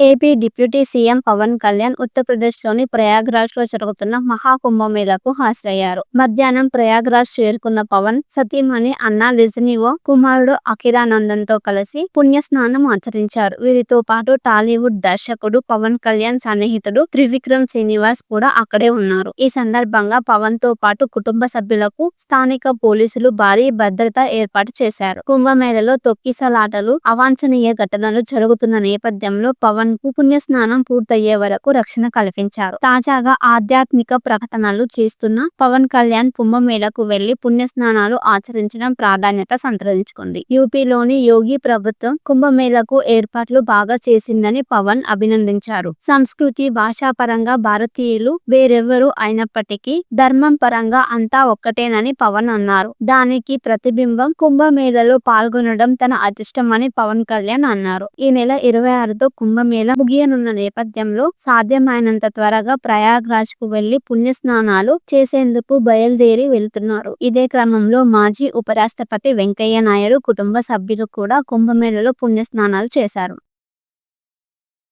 AP deputy CM Pawan Kalyan ఉత్తరప్రదేశ్లోని ప్రయాగ్రాజ్లో జరుగుతున్న మహాకుంభమేళకు హాజరయ్యారు. మధ్యాహ్నం ప్రయాగ్రాజ్ చేరుకున్న పవన్ సతీమణి అన్నా లిజనివో కుమారుడు అఖిరానందన్తో కలిసి పుణ్యస్నానం ఆచరించారు. వీరితో పాటు టాలీవుడ్ దర్శకుడు పవన్ కళ్యాణ్ సన్నిహితుడు త్రివిక్రమ్ శ్రీనివాస్ కూడా అక్కడే ఉన్నారు. ఈ సందర్భంగా పవన్తో పాటు కుటుంబ సభ్యులకు స్థానిక పోలీసులు భారీ భద్రత ఏర్పాటు చేశారు. కుంభమేళలో తొక్కిసలాటలు అవాంఛనీయ ఘటనలు జరుగుతున్న నేపథ్యంలో పవన్ కు పుణ్యస్నానం పూర్తయ్యే వరకు రక్షణ కల్పించారు. తాజాగా ఆధ్యాత్మిక ప్రకటనలు చేస్తున్న పవన్ కళ్యాణ్ కుంభమేళకు వెళ్ళి పుణ్య స్నానాలు ఆచరించడం ప్రాధాన్యత సంతరించుకుంది. యూపీలోని యోగి ప్రభుత్వం కుంభమేళకు ఏర్పాట్లు బాగా చేసిందని పవన్ అభినందించారు. సంస్కృతి భాషాపరంగా భారతీయులు వేరెవ్వరు అయినప్పటికీ ధర్మం పరంగా అంతా ఒక్కటేనని పవన్ అన్నారు. దానికి ప్రతిబింబం కుంభమేళలో పాల్గొనడం తన అదృష్టమని పవన్ కళ్యాణ్ అన్నారు. ఈ నెల ఇరవై ఆరుతో కుంభమేళ ముగియనున్న నేపథ్యంలో సాధ్యమైనంత త్వరగా ప్రయాగ్రాజ్కు వెళ్ళి పుణ్యస్నానాలు చేసేందుకు బయలుదేరి వెళ్తున్నారు. ఇదే క్రమంలో మాజీ ఉపరాష్ట్రపతి వెంకయ్య నాయుడు కుటుంబ సభ్యులు కూడా కుంభమేళలో పుణ్యస్నానాలు చేశారు.